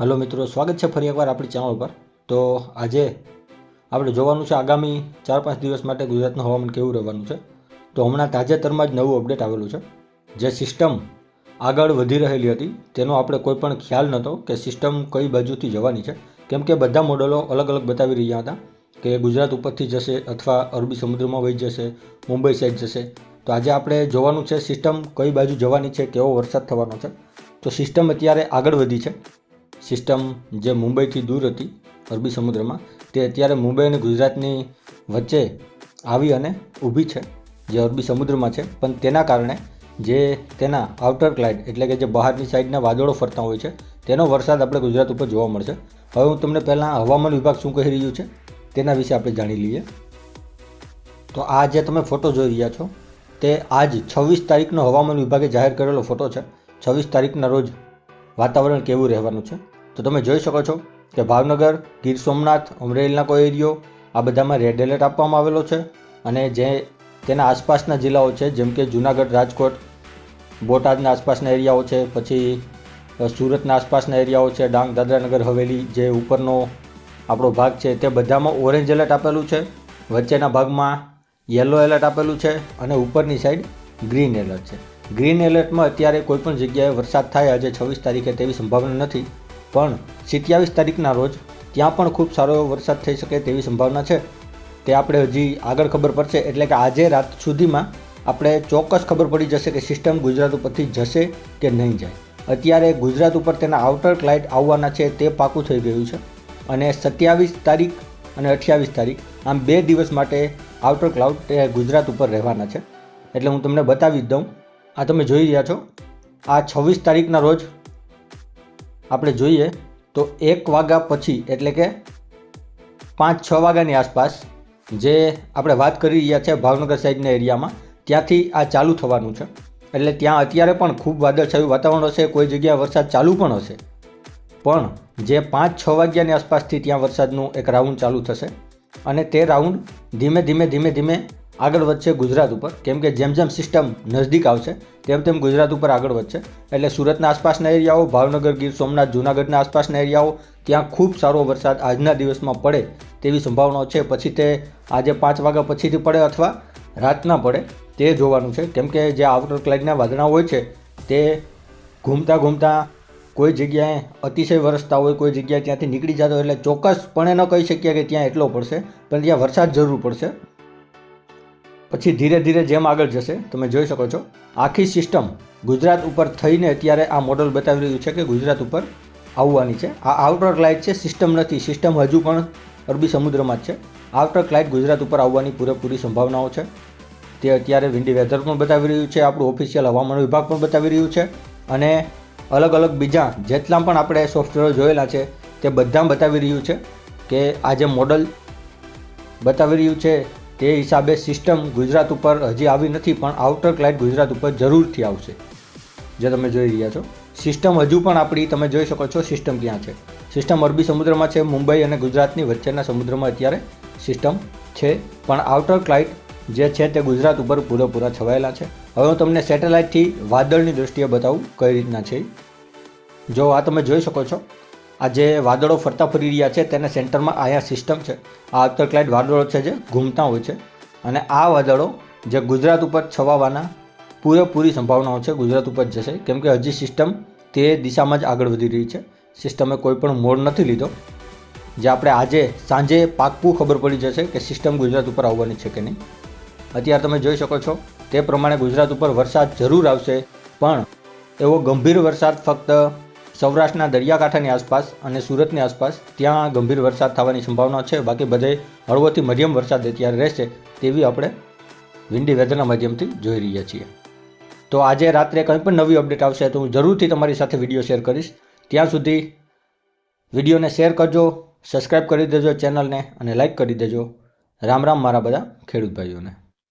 Hello મિત્રો, સ્વાગત છે ફરી એકવાર આપણી ચેનલ પર. તો આજે આપણે જોવાનું છે આગામી ચાર પાંચ દિવસ માટે ગુજરાતનું હવામાન કેવું રહેવાનું છે. તો હમણાં તાજેતરમાં જ નવું અપડેટ આવેલું છે. જે સિસ્ટમ આગળ વધી રહેલી હતી, તેનો આપણે કોઈ પણ ખ્યાલ નહોતો કે સિસ્ટમ કઈ બાજુથી જવાની છે. કેમ કે બધા મોડલો અલગ અલગ બતાવી રહ્યા હતા કે ગુજરાત ઉપરથી જશે અથવા અરબી સમુદ્રમાં વહી જશે, મુંબઈ સાઈડ જશે. તો આજે આપણે જોવાનું છે સિસ્ટમ કઈ બાજુ જવાની છે, કેવો વરસાદ થવાનો છે. તો સિસ્ટમ અત્યારે આગળ વધી છે. સિસ્ટમ જે મુંબઈથી દૂર હતી, અરબી સમુદ્રમાં, તે અત્યારે મુંબઈ અને ગુજરાતની વચ્ચે આવી અને ઊભી છે, જે અરબી સમુદ્રમાં છે. પણ તેના કારણે જે તેના આઉટર ક્લાઇડ એટલે કે જે બહારની સાઈડના વાદળો ફરતા હોય છે, તેનો વરસાદ આપણે ગુજરાત ઉપર જોવા મળશે. હવે હું તમને પહેલાં હવામાન વિભાગ શું કહી રહ્યું છે, તેના વિશે આપણે જાણી લઈએ. તો આ જે તમે ફોટો જોઈ રહ્યા છો, તે આજ છવ્વીસ તારીખનો હવામાન વિભાગે જાહેર કરેલો ફોટો છે. છવ્વીસ તારીખના રોજ વાતાવરણ કેવું રહેવાનું છે? તો તમે જોઈ શકો છો કે ભાવનગર, ગીર સોમનાથ, અમરેલીના કોઈ એરિયો આ બધામાં રેડ એલર્ટ આપવામાં આવેલો છે અને જે તેના આસપાસના જિલ્લાઓ છે, જેમ કે જુનાગઢ, રાજકોટ, બોટાદના આસપાસના એરિયાઓ છે, પછી સુરતના આસપાસના એરિયાઓ છે, ડાંગ, દાદરાનગર, હવેલી જે ઉપરનો આપણો ભાગ છે તે બધામાં ઓરેન્જ એલર્ટ આપેલું છે. વચ્ચેના ભાગમાં યલો એલર્ટ આપેલું છે અને ઉપરની સાઈડ ગ્રીન એલર્ટ છે. ગ્રીન એલર્ટમાં અત્યારે કોઈપણ જગ્યાએ વરસાદ થાય, આજે છવ્વીસ તારીખે તેવી સંભાવના નથી. પણ સિત્યાવીસ તારીખના રોજ ત્યાં પણ ખૂબ સારો વરસાદ થઈ શકે તેવી સંભાવના છે. તે આપણે હજી આગળ ખબર પડશે, એટલે કે આજે રાત સુધીમાં આપણે ચોક્કસ ખબર પડી જશે કે સિસ્ટમ ગુજરાત ઉપરથી જશે કે નહીં જાય. અત્યારે ગુજરાત ઉપર તેના આઉટર ક્લાઇટ આવવાના છે, તે પાકું થઈ ગયું છે. અને સત્યાવીસ તારીખ અને અઠ્યાવીસ તારીખ, આમ બે દિવસ માટે આઉટર ક્લાઉડ તે ગુજરાત ઉપર રહેવાના છે. એટલે હું તમને બતાવી દઉં આ તમે જોઈ રહ્યા છો. આ છવ્વીસ તારીખના રોજ આપણે જોઈએ તો એક વાગ્યા પછી, એટલે કે પાંચ છ વાગ્યાની આસપાસ જે આપણે વાત કરી રહ્યા છે ભાવનગર સાઈડના એરિયામાં, ત્યાંથી આ ચાલુ થવાનું છે. એટલે ત્યાં અત્યારે પણ ખૂબ વાદળછાયું વાતાવરણ હશે, કોઈ જગ્યાએ વરસાદ ચાલુ પણ હશે. પણ જે પાંચ છ વાગ્યાની આસપાસથી ત્યાં વરસાદનું એક રાઉન્ડ ચાલુ થશે. અને તે રાઉન્ડ ધીમે ધીમે ધીમે ધીમે આગળ વધશે ગુજરાત ઉપર. કેમ કે જેમ જેમ સિસ્ટમ નજદીક આવશે, તેમ તેમ ગુજરાત ઉપર આગળ વધશે. એટલે સુરતના આસપાસના એરિયાઓ, ભાવનગર ગીર, સોમનાથ, જૂનાગઢના આસપાસના એરિયાઓ, ત્યાં ખૂબ સારો વરસાદ આજના દિવસમાં પડે તેવી સંભાવનાઓ છે. પછી તે આજે પાંચ વાગ્યા પછીથી પડે અથવા રાતના પડે તે જોવાનું છે. કેમ કે જે આઉટર ક્લાઇડના વાદળા હોય છે, તે ઘૂમતા ઘૂમતા કોઈ જગ્યાએ અતિશય વરસતા હોય, કોઈ જગ્યાએ ત્યાંથી નીકળી જતો એટલે ચોક્કસપણે ન કહી શકીએ કે ત્યાં એટલો પડશે, પણ ત્યાં વરસાદ જરૂર પડશે. પછી ધીરે ધીરે જેમ આગળ જશે, તમે જોઈ શકો છો, આખી સિસ્ટમ ગુજરાત ઉપર થઈને અત્યારે આ મોડલ બતાવી રહ્યું છે કે ગુજરાત ઉપર આવવાની છે. આ આઉટર ક્લાઇટ છે સિસ્ટમ નથી. સિસ્ટમ હજુ પણ અરબી સમુદ્રમાં જ છે. આઉટર ક્લાઇટ ગુજરાત ઉપર આવવાની પૂરેપૂરી સંભાવનાઓ છે. તે અત્યારે વિન્ડી વેધર પણ બતાવી રહ્યું છે, આપણું ઓફિશિયલ હવામાન વિભાગ પણ બતાવી રહ્યું છે. અને અલગ અલગ બીજા જેટલા પણ આપણે સોફ્ટવેરો જોયેલા છે, તે બધા બતાવી રહ્યું છે કે આ જે મોડલ બતાવી રહ્યું છે, તે હિસાબે સિસ્ટમ ગુજરાત ઉપર હજી આવી નથી, પણ આઉટર ક્લાઇટ ગુજરાત ઉપર જરૂરથી આવશે. જે તમે જોઈ રહ્યા છો. સિસ્ટમ હજુ પણ આપણી, તમે જોઈ શકો છો સિસ્ટમ ક્યાં છે. સિસ્ટમ અરબી સમુદ્રમાં છે, મુંબઈ અને ગુજરાતની વચ્ચેના સમુદ્રમાં અત્યારે સિસ્ટમ છે. પણ આઉટર ક્લાઇડ જે છે તે ગુજરાત ઉપર પૂરેપૂરા છવાયેલા છે. હવે હું તમને સેટેલાઇટથી વાદળની દૃષ્ટિએ બતાવું કઈ રીતના છે જો આ તમે જોઈ શકો છો, આ જે વાદળો ફરતા ફરી રહ્યા છે તેના સેન્ટરમાં આયા સિસ્ટમ છે. આ અલ્ટરક્લાઇટ વાદળો છે જે ઘૂમતા હોય છે અને આ વાદળો જે ગુજરાત ઉપર છવાવાના પૂરેપૂરી સંભાવનાઓ છે, ગુજરાત ઉપર જશે. કેમ કે હજી સિસ્ટમ તે દિશામાં જ આગળ વધી રહી છે. સિસ્ટમે કોઈ પણ મોડ નથી લીધો. જે આપણે આજે સાંજે પાક્કું ખબર પડી જશે કે સિસ્ટમ ગુજરાત ઉપર આવવાની છે કે નહીં. અત્યારે તમે જોઈ શકો છો, તે પ્રમાણે ગુજરાત ઉપર વરસાદ જરૂર આવશે, પણ એવો ગંભીર વરસાદ ફક્ત સૌરાષ્ટ્રના દરિયાકાંઠાની આસપાસ અને સુરતની આસપાસ ત્યાં ગંભીર વરસાદ થવાની સંભાવના છે. બાકી બધે હળવોથી મધ્યમ વરસાદ અત્યારે રહેશે તેવી આપણે વિન્ડી વેધરના માધ્યમથી જોઈ રહ્યા છીએ. તો આજે રાત્રે કંઈ પણ નવી અપડેટ આવશે તો હું જરૂરથી તમારી સાથે વીડિયો શેર કરીશ. ત્યાં સુધી વિડીયોને શેર કરજો સબસ્ક્રાઈબ કરી દેજો ચેનલને અને લાઈક કરી દેજો. રામ રામ મારા બધા ખેડૂત ભાઈઓને.